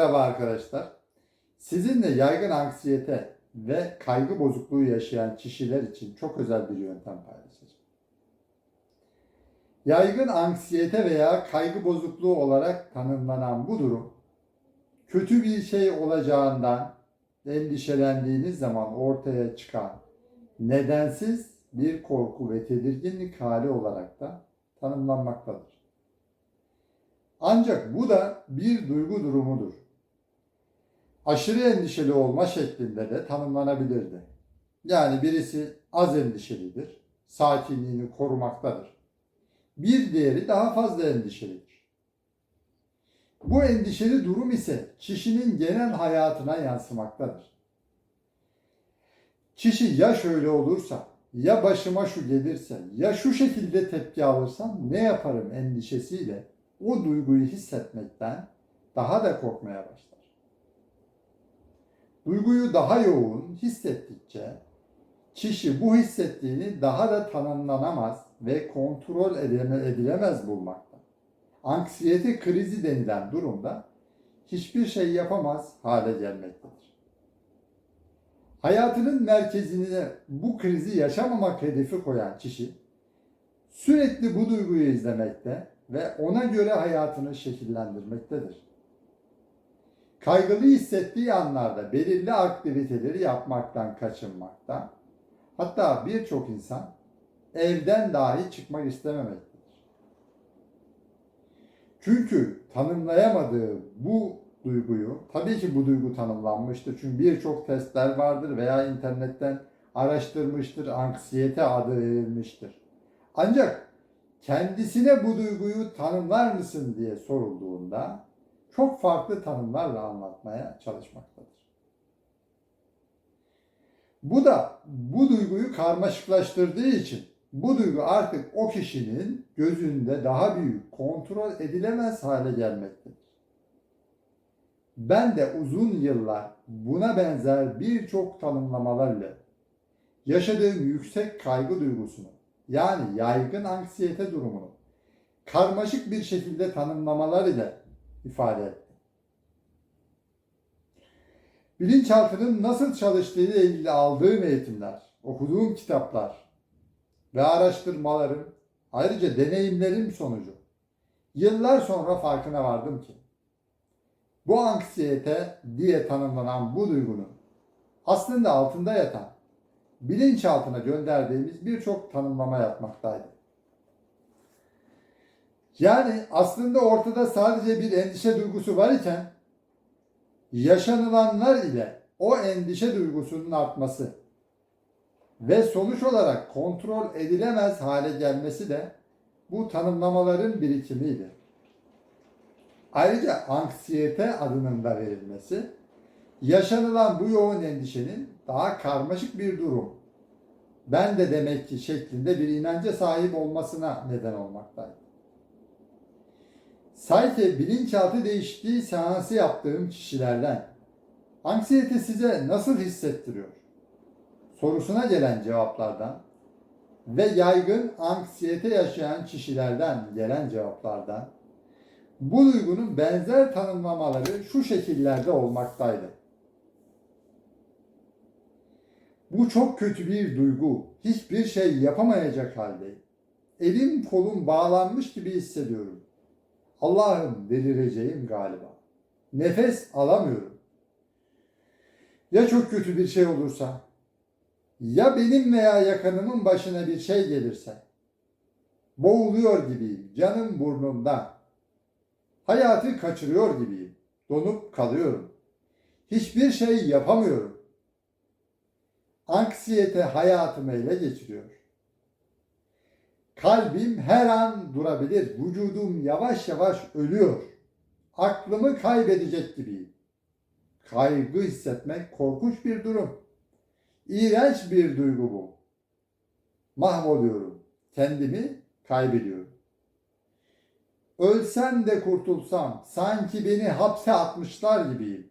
Merhaba arkadaşlar. Sizinle yaygın anksiyete ve kaygı bozukluğu yaşayan kişiler için çok özel bir yöntem paylaşacağım. Yaygın anksiyete veya kaygı bozukluğu olarak tanımlanan bu durum, kötü bir şey olacağından endişelendiğiniz zaman ortaya çıkan nedensiz bir korku ve tedirginlik hali olarak da tanımlanmaktadır. Ancak bu da bir duygu durumudur. Aşırı endişeli olma şeklinde de tanımlanabilirdi. Yani birisi az endişelidir, sakinliğini korumaktadır. Bir diğeri daha fazla endişelidir. Bu endişeli durum ise kişinin genel hayatına yansımaktadır. Kişi ya şöyle olursa, ya başıma şu gelirse, ya şu şekilde tepki alırsam ne yaparım endişesiyle o duyguyu hissetmekten daha da korkmaya başlar. Duyguyu daha yoğun hissettikçe kişi bu hissettiğini daha da tanımlanamaz ve kontrol edile- edilemez bulmakta. Anksiyete krizi denilen durumda hiçbir şey yapamaz hale gelmektedir. Hayatının merkezine bu krizi yaşamamak hedefi koyan kişi sürekli bu duyguyu izlemekte ve ona göre hayatını şekillendirmektedir. Kaygılı hissettiği anlarda belirli aktiviteleri yapmaktan kaçınmakta, hatta birçok insan evden dahi çıkmak istememektedir. Çünkü tanımlayamadığı bu duyguyu, tabii ki bu duygu tanımlanmıştır. Çünkü birçok testler vardır veya internetten araştırmıştır, anksiyete adı verilmiştir. Ancak kendisine bu duyguyu tanımlar mısın diye sorulduğunda çok farklı tanımlarla anlatmaya çalışmaktadır. Bu da bu duyguyu karmaşıklaştırdığı için bu duygu artık o kişinin gözünde daha büyük, kontrol edilemez hale gelmektedir. Ben de uzun yıllar buna benzer birçok tanımlamalarla yaşadığım yüksek kaygı duygusunu yani yaygın anksiyete durumunu karmaşık bir şekilde tanımlamalar ile ifade etti. Bilinçaltının nasıl çalıştığı ile ilgili aldığım eğitimler, okuduğum kitaplar ve araştırmalarım, ayrıca deneyimlerim sonucu yıllar sonra farkına vardım ki bu anksiyete diye tanımlanan bu duygunun aslında altında yatan bilinçaltına gönderdiğimiz birçok tanımlama yapmaktaydı. Yani aslında ortada sadece bir endişe duygusu var iken yaşanılanlar ile o endişe duygusunun artması ve sonuç olarak kontrol edilemez hale gelmesi de bu tanımlamaların birikimiydi. Ayrıca anksiyete adının da verilmesi yaşanılan bu yoğun endişenin daha karmaşık bir durum. Ben de demek ki şeklinde bir inanca sahip olmasına neden olmaktaydı. Sanki bilinçaltı değişikliği seansı yaptığım kişilerden anksiyete size nasıl hissettiriyor? Sorusuna gelen cevaplardan ve yaygın anksiyete yaşayan kişilerden gelen cevaplardan bu duygunun benzer tanımlamaları şu şekillerde olmaktaydı. Bu çok kötü bir duygu. Hiçbir şey yapamayacak haldeyim. Elim kolum bağlanmış gibi hissediyorum. Allah'ım delireceğim galiba. Nefes alamıyorum. Ya çok kötü bir şey olursa? Ya benim veya yakınımın başına bir şey gelirse? Boğuluyor gibiyim. Canım burnumda. Hayatı kaçırıyor gibiyim. Donup kalıyorum. Hiçbir şey yapamıyorum. Anksiyete hayatımı ele geçiriyor. Kalbim her an durabilir. Vücudum yavaş yavaş ölüyor. Aklımı kaybedecek gibiyim. Kaygı hissetmek korkunç bir durum. İğrenç bir duygu bu. Mahvoluyorum. Kendimi kaybediyorum. Ölsem de kurtulsam sanki beni hapse atmışlar gibiyim.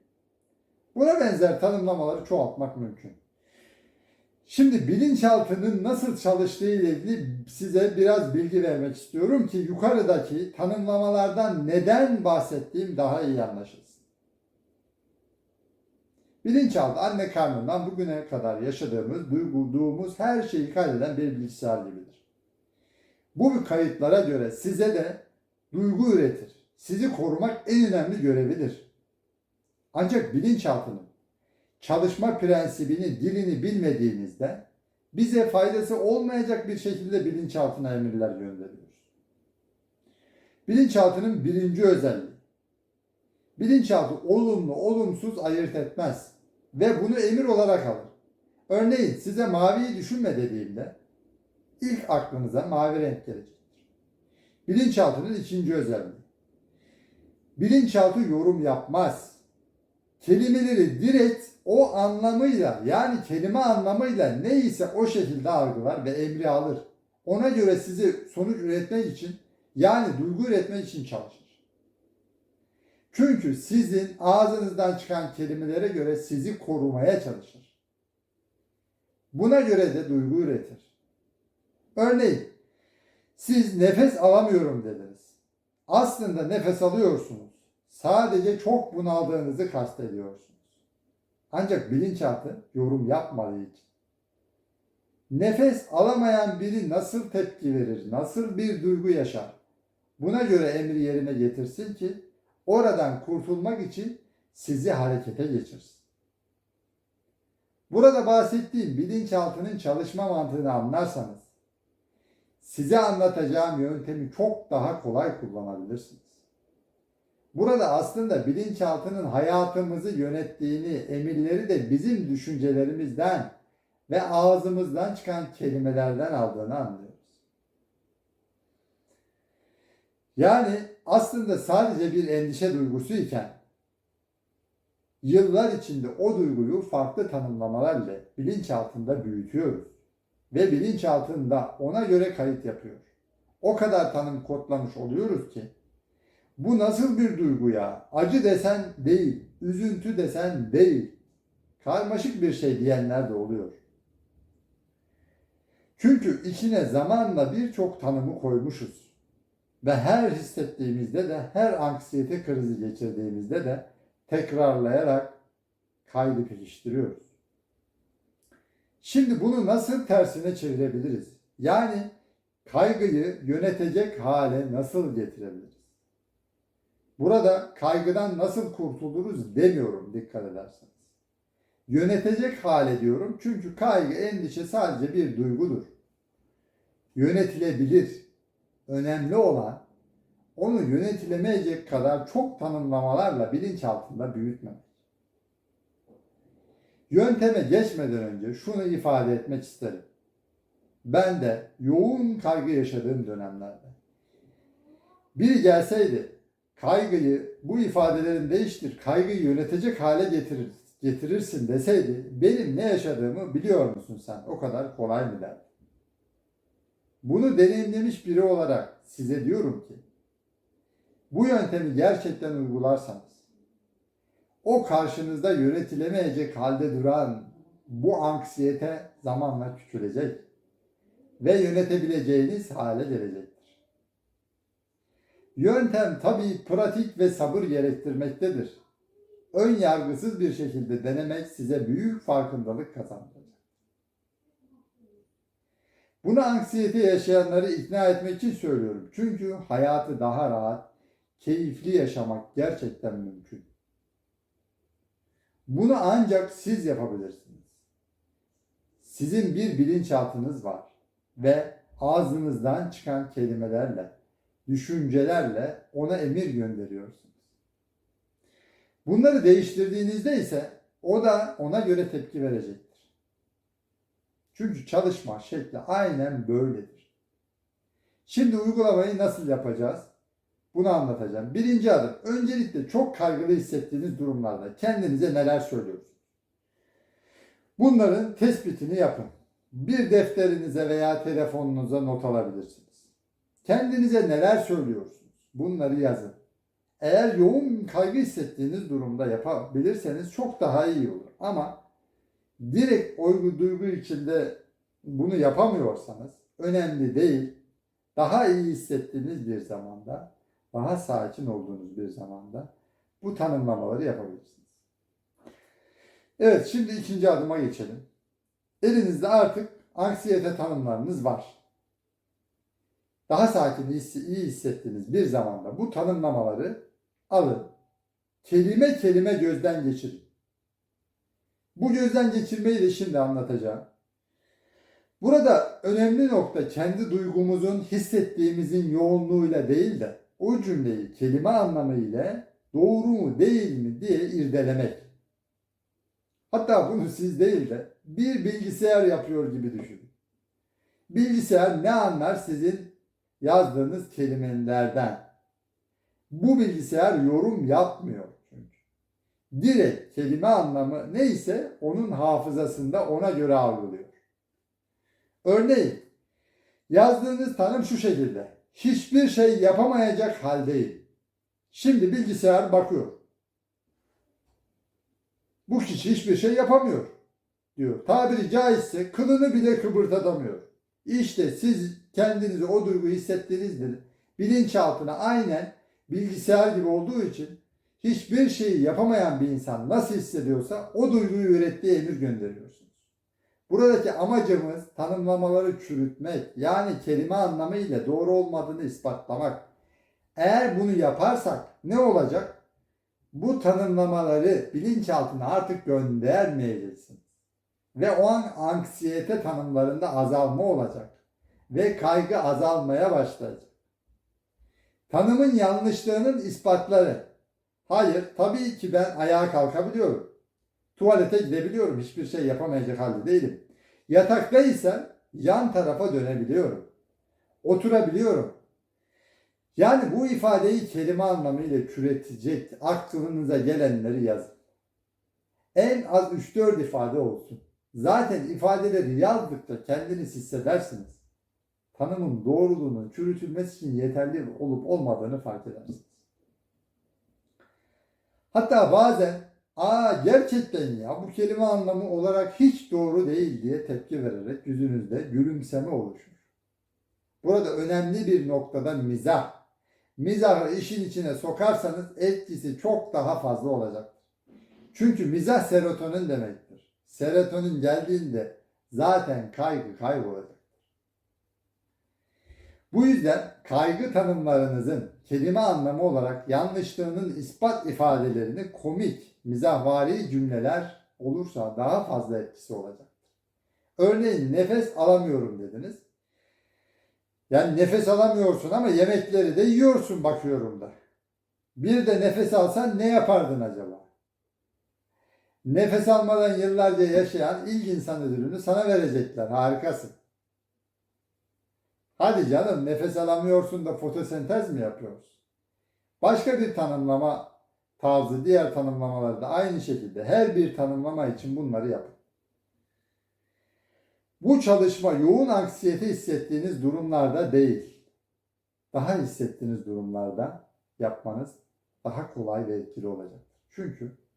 Buna benzer tanımlamaları çoğaltmak mümkün. Şimdi bilinçaltının nasıl çalıştığı ile ilgili size biraz bilgi vermek istiyorum ki yukarıdaki tanımlamalardan neden bahsettiğim daha iyi anlaşılsın. Bilinçaltı anne karnından bugüne kadar yaşadığımız, duyduğumuz her şeyi kaydeden bir bilgisayar gibidir. Bu kayıtlara göre size de duygu üretir. Sizi korumak en önemli görevidir. Ancak bilinçaltının çalışma prensibini, dilini bilmediğinizde bize faydası olmayacak bir şekilde bilinçaltına emirler gönderiyoruz. Bilinçaltının birinci özelliği. Bilinçaltı olumlu, olumsuz ayırt etmez ve bunu emir olarak alır. Örneğin size maviyi düşünme dediğimde ilk aklınıza mavi renk gelecektir. Bilinçaltının ikinci özelliği. Bilinçaltı yorum yapmaz. Kelimeleri direkt o anlamıyla yani kelime anlamıyla neyse o şekilde algılar ve emri alır. Ona göre sizi sonuç üretmek için yani duygu üretmek için çalışır. Çünkü sizin ağzınızdan çıkan kelimelere göre sizi korumaya çalışır. Buna göre de duygu üretir. Örneğin siz nefes alamıyorum dediniz. Aslında nefes alıyorsunuz. Sadece çok bunaldığınızı kastediyorsunuz. Ancak bilinçaltı yorum yapmadığı için. Nefes alamayan biri nasıl tepki verir, nasıl bir duygu yaşar? Buna göre emri yerine getirsin ki oradan kurtulmak için sizi harekete geçirsin. Burada bahsettiğim bilinçaltının çalışma mantığını anlarsanız size anlatacağım yöntemi çok daha kolay kullanabilirsiniz. Burada aslında bilinçaltının hayatımızı yönettiğini, emirleri de bizim düşüncelerimizden ve ağzımızdan çıkan kelimelerden aldığını anlıyoruz. Yani aslında sadece bir endişe duygusu iken yıllar içinde o duyguyu farklı tanımlamalarla bilinçaltında büyütüyoruz ve bilinçaltında ona göre kayıt yapıyor. O kadar tanım kodlamış oluyoruz ki bu nasıl bir duygu ya? Acı desen değil, üzüntü desen değil. Karmaşık bir şey diyenler de oluyor. Çünkü içine zamanla birçok tanımı koymuşuz. Ve her hissettiğimizde de, her anksiyete krizi geçirdiğimizde de tekrarlayarak kaydı pekiştiriyoruz. Şimdi bunu nasıl tersine çevirebiliriz? Yani kaygıyı yönetecek hale nasıl getirebiliriz? Burada kaygıdan nasıl kurtuluruz demiyorum dikkat ederseniz. Yönetecek hale diyorum çünkü kaygı, endişe sadece bir duygudur. Yönetilebilir. Önemli olan onu yönetilemeyecek kadar çok tanımlamalarla bilinçaltında büyütmemek. Yönteme geçmeden önce şunu ifade etmek isterim. Ben de yoğun kaygı yaşadığım dönemlerde biri gelseydi kaygıyı bu ifadelerin değiştir, kaygıyı yönetecek hale getirir, getirirsin deseydi benim ne yaşadığımı biliyor musun sen? O kadar kolay mı derdi? Bunu deneyimlemiş biri olarak size diyorum ki bu yöntemi gerçekten uygularsanız o karşınızda yönetilemeyecek halde duran bu anksiyete zamanla küçülecek ve yönetebileceğiniz hale gelecektir. Yöntem tabii pratik ve sabır gerektirmektedir. Ön yargısız bir şekilde denemek size büyük farkındalık kazandıracak. Bunu anksiyete yaşayanları ikna etmek için söylüyorum. Çünkü hayatı daha rahat, keyifli yaşamak gerçekten mümkün. Bunu ancak siz yapabilirsiniz. Sizin bir bilinçaltınız var ve ağzınızdan çıkan kelimelerle, düşüncelerle ona emir gönderiyorsunuz. Bunları değiştirdiğinizde ise o da ona göre tepki verecektir. Çünkü çalışma şekli aynen böyledir. Şimdi uygulamayı nasıl yapacağız? Bunu anlatacağım. Birinci adım. Öncelikle çok kaygılı hissettiğiniz durumlarda kendinize neler söylüyorsunuz? Bunların tespitini yapın. Bir defterinize veya telefonunuza not alabilirsiniz. Kendinize neler söylüyorsunuz? Bunları yazın. Eğer yoğun kaygı hissettiğiniz durumda yapabilirseniz çok daha iyi olur. Ama direkt oygu duygu içinde bunu yapamıyorsanız önemli değil. Daha iyi hissettiğiniz bir zamanda daha sakin olduğunuz bir zamanda bu tanımlamaları yapabilirsiniz. Evet şimdi ikinci adıma geçelim. Elinizde artık anksiyete tanımlarınız var. Daha sakin, iyi hissettiğiniz bir zamanda bu tanımlamaları alın. Kelime kelime gözden geçirin. Bu gözden geçirmeyi de şimdi anlatacağım. Burada önemli nokta kendi duygumuzun hissettiğimizin yoğunluğuyla değil de o cümleyi kelime anlamı ile doğru mu değil mi diye irdelemek. Hatta bunu siz değil de bir bilgisayar yapıyor gibi düşünün. Bilgisayar ne anlar sizin yazdığınız kelimelerden? Bu bilgisayar yorum yapmıyor çünkü. Direkt kelime anlamı neyse onun hafızasında ona göre algılıyor. Örneğin yazdığınız tanım şu şekilde. Hiçbir şey yapamayacak haldeyim. Şimdi bilgisayar bakıyor. Bu kişi hiçbir şey yapamıyor diyor. Tabiri caizse kılını bile kıpırdatamıyor. İşte siz kendinizi o duyguyu hissettiğinizde bilinçaltına aynen bilgisayar gibi olduğu için hiçbir şeyi yapamayan bir insan nasıl hissediyorsa o duyguyu ürettiği emir gönderiyorsunuz. Buradaki amacımız tanımlamaları çürütmek yani kelime anlamıyla doğru olmadığını ispatlamak. Eğer bunu yaparsak ne olacak? Bu tanımlamaları bilinçaltına artık göndermeyeceksiniz. Ve o an anksiyete tanımlarında azalma olacak. Ve kaygı azalmaya başlayacak. Tanımın yanlışlığının ispatları. Hayır, tabii ki ben ayağa kalkabiliyorum. Tuvalete gidebiliyorum. Hiçbir şey yapamayacak halde değilim. Yataktaysam yan tarafa dönebiliyorum. Oturabiliyorum. Yani bu ifadeyi kelime anlamıyla türetecek aklınıza gelenleri yazın. En az 3-4 ifade olsun. Zaten ifadeleri yazdıkça kendiniz hissedersiniz. Tanımın doğruluğunun çürütülmesi için yeterli olup olmadığını fark edersiniz. Hatta bazen aa gerçekten ya bu kelime anlamı olarak hiç doğru değil diye tepki vererek yüzünüzde gülümseme oluşur. Burada önemli bir noktada mizah. Mizahı işin içine sokarsanız etkisi çok daha fazla olacaktır. Çünkü mizah serotonin demektir. Serotonin geldiğinde zaten kaygı kaybolacaktır. Bu yüzden kaygı tanımlarınızın kelime anlamı olarak yanlışlığının ispat ifadelerini komik, mizahvari cümleler olursa daha fazla etkisi olacaktır. Örneğin nefes alamıyorum dediniz. Yani nefes alamıyorsun ama yemekleri de yiyorsun bakıyorum da. Bir de nefes alsan ne yapardın acaba? Nefes almadan yıllarca yaşayan ilk insan ödülünü sana verecekler. Harikasın. Hadi canım nefes alamıyorsun da fotosentez mi yapıyoruz? Başka bir tanımlama tarzı diğer tanımlamalarda aynı şekilde her bir tanımlama için bunları yapın. Bu çalışma yoğun anksiyete hissettiğiniz durumlarda değil, daha hissettiğiniz durumlarda yapmanız daha kolay ve etkili olacaktır. Çünkü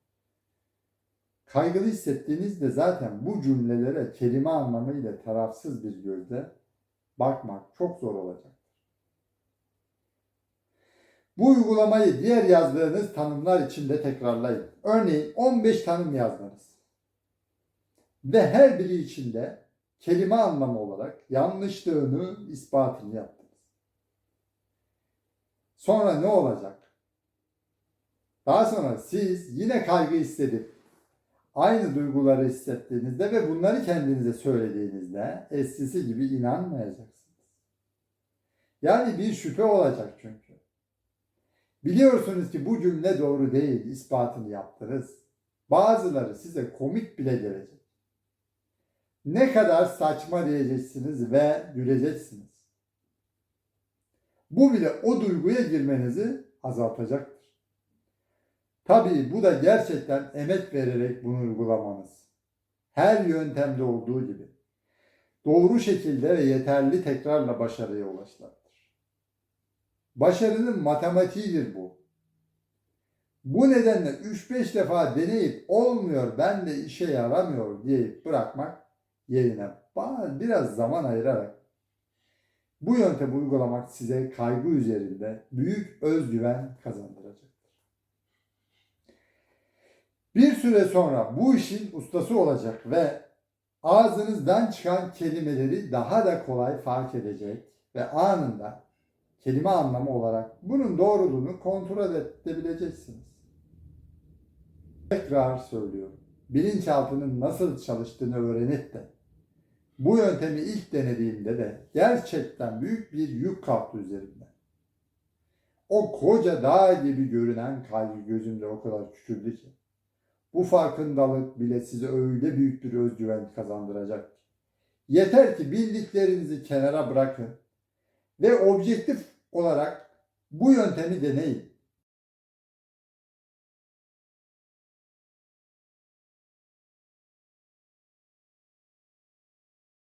kaygılı hissettiğinizde zaten bu cümlelere kelime anlamıyla tarafsız bir gözle bakmak çok zor olacaktır. Bu uygulamayı diğer yazdığınız tanımlar içinde tekrarlayın. Örneğin 15 tanım yazdınız. Ve her biri içinde kelime anlamı olarak yanlışlığını ispatını yaptınız. Sonra ne olacak? Daha sonra siz yine kaygı hissedip aynı duyguları hissettiğinizde ve bunları kendinize söylediğinizde eskisi gibi inanmayacaksınız. Yani bir şüphe olacak çünkü. Biliyorsunuz ki bu cümle doğru değil, ispatını yaptınız. Bazıları size komik bile gelecek. Ne kadar saçma diyeceksiniz ve güleceksiniz. Bu bile o duyguya girmenizi azaltacaktır. Tabii bu da gerçekten emek vererek bunu uygulamanız. Her yöntemde olduğu gibi. Doğru şekilde ve yeterli tekrarla başarıya ulaşılacaktır. Başarının matematiğidir bu. Bu nedenle 3-5 defa deneyip olmuyor, ben de işe yaramıyor deyip bırakmak yerine biraz zaman ayırarak bu yöntemi uygulamak size kaygı üzerinde büyük özgüven kazandıracaktır. Bir süre sonra bu işin ustası olacak ve ağzınızdan çıkan kelimeleri daha da kolay fark edecek ve anında kelime anlamı olarak bunun doğruluğunu kontrol edebileceksiniz. Tekrar söylüyorum. Bilinçaltının nasıl çalıştığını öğrenip de bu yöntemi ilk denediğimde de gerçekten büyük bir yük kalktı üzerimden. O koca dağ gibi görünen kalbi gözümde o kadar küçüldü ki. Bu farkındalık bile size öyle büyük bir özgüven kazandıracak. Yeter ki bildiklerinizi kenara bırakın ve objektif olarak bu yöntemi deneyin.